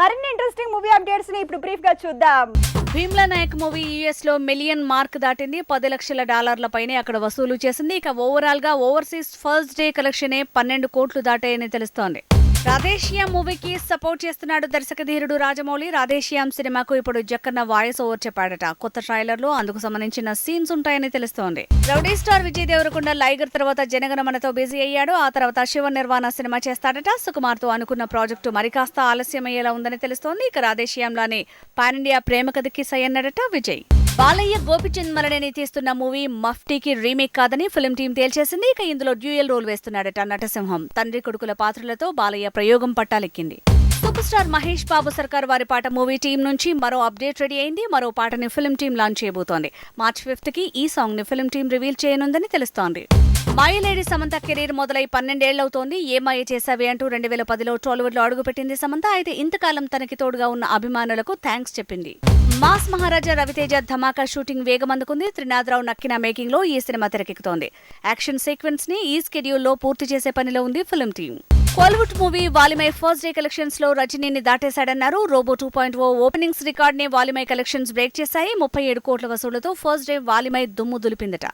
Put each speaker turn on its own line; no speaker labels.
మరిన్ని interesting movie అప్డేట్స్ని ఇప్పుడు బ్రీఫ్గా చూద్దాం.
భీమ్లా నాయక్ మూవీ యుఎస్లో మిలియన్ మార్క్ దాటింది. పది లక్షల డాలర్ల పైనే అక్కడ వసూలు చేసింది. ఇక ఓవరాల్గా ఓవర్సీస్ ఫస్ట్ డే కలెక్షనే పన్నెండు కోట్లు దాటాయని తెలుస్తోంది. రాధేశ్యాం మూవీకి సపోర్ట్ చేస్తున్నాడు దర్శక ధీరుడు రాజమౌళి. రాధేశ్యాం సినిమాకు ఇప్పుడు జక్కన్న వాయిస్ ఓవర్ చెప్పాడట. కొత్త ట్రైలర్లో అందుకు సంబంధించిన సీన్స్ ఉంటాయని తెలుస్తోంది. రౌడీ స్టార్ విజయ్ దేవరకొండ లైగర్ తర్వాత జనగణమనతో బిజీ అయ్యాడు. ఆ తర్వాత శివ నిర్వాణ సినిమా చేస్తాడట. సుకుమార్తో అనుకున్న ప్రాజెక్టు మరి కాస్త ఆలస్యమయ్యేలా ఉందని తెలుస్తోంది. ఇక రాధేశ్యాంలానే పాన్ ఇండియా ప్రేమ కథకి సయ్యన్నాడట విజయ్. బాలయ్య గోపిచంద్ మలనేని తీస్తున్న మూవీ మఫ్టీకి రీమేక్ కాదని ఫిల్మ్ టీం తేల్చేసింది. ఇక ఇందులో డ్యూయల్ రోల్ వేస్తున్నాడట నటసింహం. తండ్రి కొడుకుల పాత్రలతో బాలయ్య ప్రయోగం పట్టాలెక్కింది. సూపర్ స్టార్ మహేష్ బాబు సర్కార్ వారి పాట మూవీ టీం నుంచి మరో అప్డేట్ రెడీ అయింది. మరో పాటని ఫిల్మ్ టీం లాంచ్ చేయబోతోంది. మార్చ్ ఫిఫ్త్కి ఈ సాంగ్ని ఫిల్మ్ టీం రివీల్ చేయనుందని తెలుస్తోంది. మాయలేడి సమంత కెరీర్ మొదలై పన్నెండేళ్ళవుతోంది. ఏ మాయ చేశావి అంటూ రెండు వేల పదిలో టాలీవుడ్లో అడుగుపెట్టింది సమంత. అయితే ఇంతకాలం తనకి తోడుగా ఉన్న అభిమానులకు థ్యాంక్స్ చెప్పింది. మాస్ మహారాజా రవితేజ ధమాకా షూటింగ్ వేగమందుకుంది త్రినాథరావు నక్కిన మేకింగ్లో ఈ సినిమా తెరకెక్కుతోంది. యాక్షన్ సీక్వెన్స్ని ఈ స్కెడ్యూల్లో పూర్తి చేసే పనిలో ఉంది film team Kollywood movie Valimai first day కలెక్షన్స్లో రజనీని దాటేశాడన్నారు. Robo two point O openings రికార్డ్ని Valimai collections break చేశాయి. ముప్పై ఏడు కోట్ల వసూళ్ళతో ఫస్ట్ డే వాలిమై దుమ్ము దులిపిందట.